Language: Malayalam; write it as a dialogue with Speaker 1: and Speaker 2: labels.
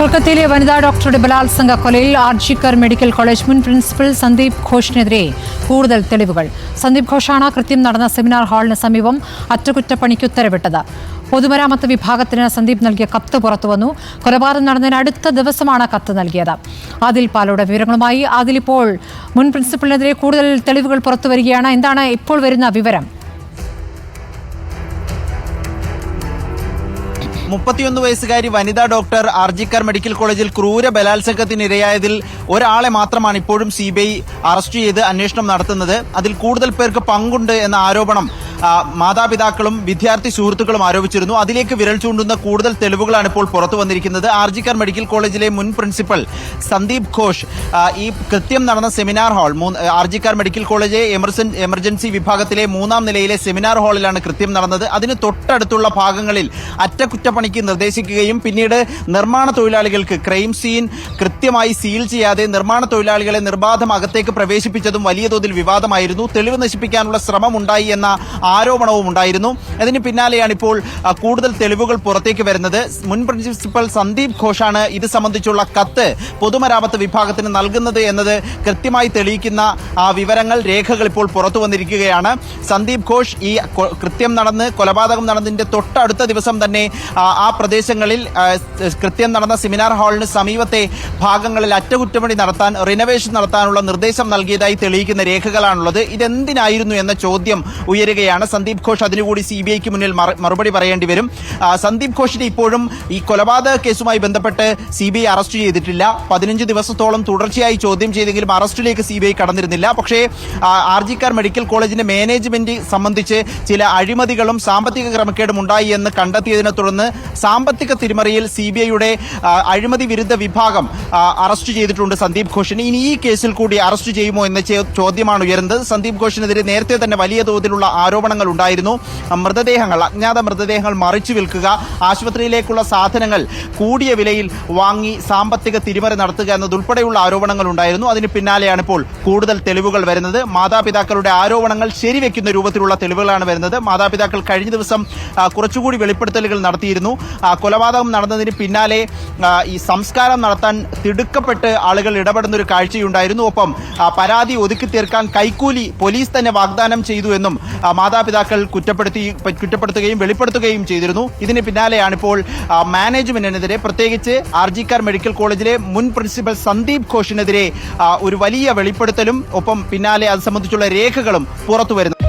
Speaker 1: കൊൽക്കത്തയിലെ വനിതാ ഡോക്ടറുടെ ബലാത്സംഗ കൊലയിൽ ആർജിക്കർ മെഡിക്കൽ കോളേജ് മുൻ പ്രിൻസിപ്പൽ സന്ദീപ് ഘോഷിനെതിരെ കൂടുതൽ തെളിവുകൾ. സന്ദീപ് ഘോഷാണ് കൃത്യം നടന്ന സെമിനാർ ഹാളിന് സമീപം അറ്റകുറ്റപ്പണിക്ക് ഉത്തരവിട്ടത്. പൊതുമരാമത്ത് വിഭാഗത്തിന് സന്ദീപ് നൽകിയ കത്ത് പുറത്തുവന്നു. കൊലപാതകം നടന്നതിന് അടുത്ത ദിവസമാണ് കത്ത് നൽകിയത്. അതിൽ പാലോടെ വിവരങ്ങളുമായി ആദിൽ ഇപ്പോൾ മുൻ പ്രിൻസിപ്പലിനെതിരെ കൂടുതൽ തെളിവുകൾ പുറത്തുവരികയാണ്. എന്താണ് ഇപ്പോൾ വരുന്ന വിവരം?
Speaker 2: മുപ്പത്തിയൊന്ന് വയസ്സുകാരി വനിതാ ഡോക്ടർ ആർജിക്കർ മെഡിക്കൽ കോളേജിൽ ക്രൂര ബലാത്സംഗത്തിനിരയായതിൽ ഒരാളെ മാത്രമാണ് ഇപ്പോഴും സി അറസ്റ്റ് ചെയ്ത് അന്വേഷണം നടത്തുന്നത്. അതിൽ കൂടുതൽ പേർക്ക് പങ്കുണ്ട് എന്ന ആരോപണം മാതാപിതാക്കളും വിദ്യാർത്ഥി സുഹൃത്തുക്കളും ആരോപിച്ചിരുന്നു. അതിലേക്ക് വിരൽ ചൂണ്ടുന്ന കൂടുതൽ തെളിവുകളാണ് ഇപ്പോൾ പുറത്തു വന്നിരിക്കുന്നത്. ആർജിക്കർ മെഡിക്കൽ കോളേജിലെ മുൻ പ്രിൻസിപ്പൽ സന്ദീപ് ഘോഷ് ഈ കൃത്യം നടന്ന seminar hall RG Kar medical college എമർജൻ emergency വിഭാഗത്തിലെ മൂന്നാം നിലയിലെ സെമിനാർ ഹാളിലാണ് കൃത്യം നടന്നത്. അതിന് തൊട്ടടുത്തുള്ള ഭാഗങ്ങളിൽ അറ്റകുറ്റപ്പണിക്ക് നിർദ്ദേശിക്കുകയും പിന്നീട് നിർമ്മാണ തൊഴിലാളികൾക്ക് ക്രൈം സീൻ കൃത്യമായി സീൽ ചെയ്യാതെ നിർമ്മാണ തൊഴിലാളികളെ നിർബാധം അകത്തേക്ക് പ്രവേശിപ്പിച്ചതും വലിയ തോതിൽ വിവാദമായിരുന്നു. തെളിവ് നശിപ്പിക്കാനുള്ള ശ്രമമുണ്ടായി എന്ന ആരോപണവും ഉണ്ടായിരുന്നു. അതിന് പിന്നാലെയാണ് ഇപ്പോൾ കൂടുതൽ തെളിവുകൾ പുറത്തേക്ക് വരുന്നത്. മുൻ പ്രിൻസിപ്പൽ സന്ദീപ് ഘോഷാണ് ഇത് സംബന്ധിച്ചുള്ള കത്ത് പൊതുമരാമത്ത് വിഭാഗത്തിന് നൽകുന്നത് എന്നത് കൃത്യമായി തെളിയിക്കുന്ന ആ വിവരങ്ങൾ രേഖകൾ ഇപ്പോൾ പുറത്തു വന്നിരിക്കുകയാണ്. സന്ദീപ് ഘോഷ് ഈ കൃത്യം നടന്ന് കൊലപാതകം നടന്നതിന്റെ തൊട്ടടുത്ത ദിവസം തന്നെ ആ, പ്രദേശങ്ങളിൽ കൃത്യം നടന്ന സെമിനാർ ഹാളിന് സമീപത്തെ ഭാഗങ്ങളിൽ അറ്റകുറ്റപ്പണി നടത്താൻ റിനോവേഷൻ നടത്താനുള്ള നിർദ്ദേശം നൽകിയതായി തെളിയിക്കുന്ന രേഖകളാണുള്ളത്. ഇതെന്തിനായിരുന്നു എന്ന ചോദ്യം ഉയരുകയാണ്. സന്ദീപ് ഘോഷ് അതിനുകൂടി സി ബി ഐക്ക് മുന്നിൽ മറുപടി പറയേണ്ടി വരും. സന്ദീപ് ഘോഷിനെ ഇപ്പോഴും ഈ കൊലപാതക കേസുമായി ബന്ധപ്പെട്ട് സി ബി ഐ അറസ്റ്റ് ചെയ്തിട്ടില്ല. പതിനഞ്ച് ദിവസത്തോളം തുടർച്ചയായി ചോദ്യം ചെയ്തെങ്കിലും അറസ്റ്റിലേക്ക് സി ബി ഐ കടന്നിരുന്നില്ല. പക്ഷേ ആർ ജി കാർ മെഡിക്കൽ കോളേജിന്റെ മാനേജ്മെന്റ് സംബന്ധിച്ച് ചില അഴിമതികളും സാമ്പത്തിക ക്രമക്കേടും ഉണ്ടായി എന്ന് കണ്ടെത്തിയതിനെ തുടർന്ന് സാമ്പത്തിക തിരിമറിയിൽ സി ബി ഐയുടെ അഴിമതി വിരുദ്ധ വിഭാഗം അറസ്റ്റ് ചെയ്തിട്ടുണ്ട് സന്ദീപ് ഘോഷിനെ. ഇനി ഈ കേസിൽ കൂടി അറസ്റ്റ് ചെയ്യുമോ എന്ന ചോദ്യമാണ് ഉയരുന്നത്. സന്ദീപ് ഘോഷിനെതിരെ നേരത്തെ തന്നെ വലിയ തോതിലുള്ള ആരോപണങ്ങൾ ഉണ്ടായിരുന്നു. മൃതദേഹങ്ങൾ അജ്ഞാത മൃതദേഹങ്ങൾ മറിച്ചു വിൽക്കുക ആശുപത്രിയിലേക്കുള്ള സാധനങ്ങൾ കൂടിയ വിലയിൽ വാങ്ങി സാമ്പത്തിക തിരിമറി നടത്തുക എന്നതുൾപ്പെടെയുള്ള ആരോപണങ്ങൾ ഉണ്ടായിരുന്നു. അതിന് പിന്നാലെയാണ് ഇപ്പോൾ കൂടുതൽ തെളിവുകൾ വരുന്നത്. മാതാപിതാക്കളുടെ ആരോപണങ്ങൾ ശരിവെക്കുന്ന രൂപത്തിലുള്ള തെളിവുകളാണ് വരുന്നത്. മാതാപിതാക്കൾ കഴിഞ്ഞ ദിവസം കുറച്ചുകൂടി വെളിപ്പെടുത്തലുകൾ നടത്തിയിരുന്നു. കൊലപാതകം നടന്നതിന് പിന്നാലെ ഈ സംസ്കാരം നടത്താൻ തിടുക്കപ്പെട്ട് ആളുകൾ ഇടപെടുന്ന ഒരു കാഴ്ചയുണ്ടായിരുന്നു. ഒപ്പം പരാതി ഒതുക്കി തീർക്കാൻ കൈക്കൂലി പോലീസ് തന്നെ വാഗ്ദാനം ചെയ്തു എന്നും ആ, മാതാപിതാക്കൾ കുറ്റപ്പെടുത്തി കുറ്റപ്പെടുത്തുകയും വെളിപ്പെടുത്തുകയും ചെയ്തിരുന്നു. ഇതിന് പിന്നാലെയാണ് ഇപ്പോൾ മാനേജ്മെന്റിനെതിരെ പ്രത്യേകിച്ച് ആർജിക്കാർ മെഡിക്കൽ കോളേജിലെ മുൻ പ്രിൻസിപ്പൽ സന്ദീപ് ഘോഷിനെതിരെ ഒരു വലിയ വെളിപ്പെടുത്തലും ഒപ്പം പിന്നാലെ അത് സംബന്ധിച്ചുള്ള രേഖകളും പുറത്തു വരുന്നത്